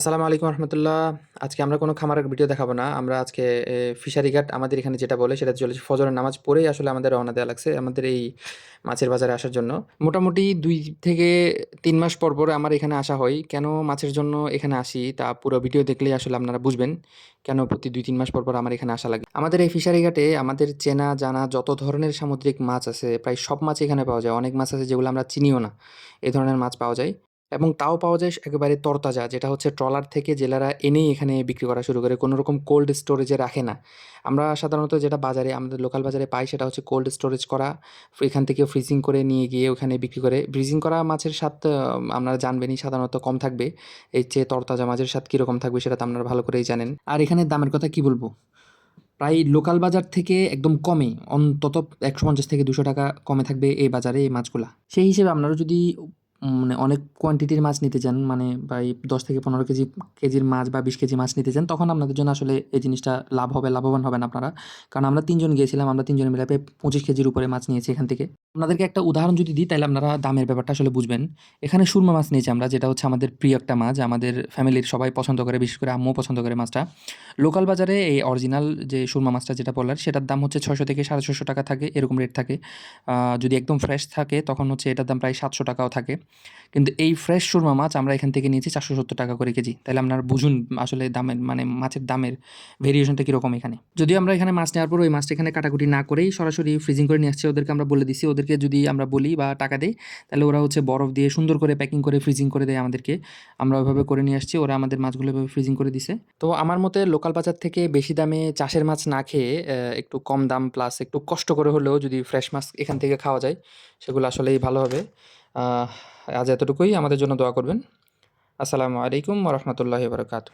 আসসালামু আলাইকুম রহমতুল্লাহ। আজকে আমরা কোনো খামারের ভিডিও দেখাবো না। আমরা আজকে ফিশারি ঘাট আমাদের এখানে যেটা বলে সেটা চলেছে ফজরের নামাজ পড়েই আসলে আমাদের রওনা দেওয়া লাগছে আমাদের এই মাছের বাজারে আসার জন্য। মোটামুটি দুই থেকে তিন মাস পর পর আমার এখানে আসা হয়। কেন মাছের জন্য এখানে আসি তা পুরো ভিডিও দেখলেই আসলে আপনারা বুঝবেন। কেন প্রতি দুই তিন মাস পর পর আমার এখানে আসা লাগে। আমাদের এই ফিশারি ঘাটে আমাদের চেনা, জানা যত ধরনের সামুদ্রিক মাছ আছে, প্রায় সব মাছ এখানে পাওয়া যায়। অনেক মাছ আছে যেগুলো আমরা চিনিও না। এ ধরনের মাছ পাওয়া যায়। এবং তাও পাওয়া যায় একেবারে তরতাজা, যেটা হচ্ছে ট্রলার থেকে জেলারা এনেই এখানে বিক্রি করা শুরু করে। কোনো রকম কোল্ড স্টোরেজে রাখে না। আমরা সাধারণত যেটা বাজারে, আমাদের লোকাল বাজারে পাই সেটা হচ্ছে কোল্ড স্টোরেজ করা। এখান থেকে ফ্রিজিং করে নিয়ে গিয়ে ওখানে বিক্রি করে। ফ্রিজিং করা মাছের স্বাদ আপনারা জানবেনই, সাধারণত কম থাকবে। এর চেয়ে তরতাজা মাছের স্বাদ কীরকম থাকবে সেটা তো আপনারা ভালো করেই জানেন। আর এখানে দামের কথা কি বলব? প্রায় লোকাল বাজার থেকে একদম কমে, অন্তত একশো পঞ্চাশ থেকে দুশো টাকা কমে থাকবে এই বাজারে এই মাছগুলা। সেই হিসেবে আপনারা যদি মানে অনেক কোয়ান্টিটির মাছ নিতে চান মানে প্রায় দশ থেকে পনেরো কেজি, কেজির মাছ বা বিশ কেজি মাছ নিতে চান, তখন আপনাদের জন্য আসলে এই জিনিসটা লাভ হবে, লাভবান হবেন আপনারা। কারণ আমরা তিনজন গিয়েছিলাম, আমরা তিনজন মিলে প্রায় পঁচিশ কেজির উপরে মাছ নিয়েছি এখান থেকে। আপনাদেরকে একটা উদাহরণ যদি দিই, তাহলে আপনারা দামের ব্যাপারটা আসলে বুঝবেন। এখানে সুরমা মাছ নিয়েছি আমরা, যেটা হচ্ছে আমাদের প্রিয় একটা মাছ, আমাদের ফ্যামিলির সবাই পছন্দ করে, বিশেষ করে আম্মু পছন্দ করে মাছটা। লোকাল বাজারে এই অরিজিনাল যে সুরমা মাছটা যেটা বলার, সেটার দাম হচ্ছে ছশো থেকে সাড়ে ছশো টাকা থাকে, এরকম রেট থাকে। যদি একদম ফ্রেশ থাকে, তখন হচ্ছে এটার দাম প্রায় সাতশো টাকাও থাকে। কিন্তু এই ফ্রেশ সুরমা মাছ আমরা এখান থেকে নিয়েছি চারশো সত্তর টাকা করে কেজি। তাহলে আপনারা বুঝুন আসলে দামের মানে মাছের দামের ভেরিয়েশনটা কীরকম এখানে। যদিও আমরা এখানে মাছ নেওয়ার পর ওই মাছটা এখানে কাটাকুটি না করেই সরাসরি ফ্রিজিং করে নিয়ে আসছি, ওদেরকে আমরা বলে দিছি। ওদেরকে যদি আমরা বলি বা টাকা দেই, তাহলে ওরা হচ্ছে বরফ দিয়ে সুন্দর করে প্যাকিং করে ফ্রিজিং করে দেয় আমাদেরকে। আমরা ওইভাবে করে নিয়ে আসছি, ওরা আমাদের মাছগুলো এভাবে ফ্রিজিং করে দিছে। তো আমার মতে লোকাল বাজার থেকে বেশি দামে চাষের মাছ না খেয়ে একটু কম দাম প্লাস একটু কষ্ট করে হলেও যদি ফ্রেশ মাছ এখান থেকে খাওয়া যায়, সেগুলো আসলেই ভালো হবে। আজ এতটুকুই। আমাদের জন্য দোয়া করবেন। আসসালামু আলাইকুম রহমতুল্লাহ বারকাতু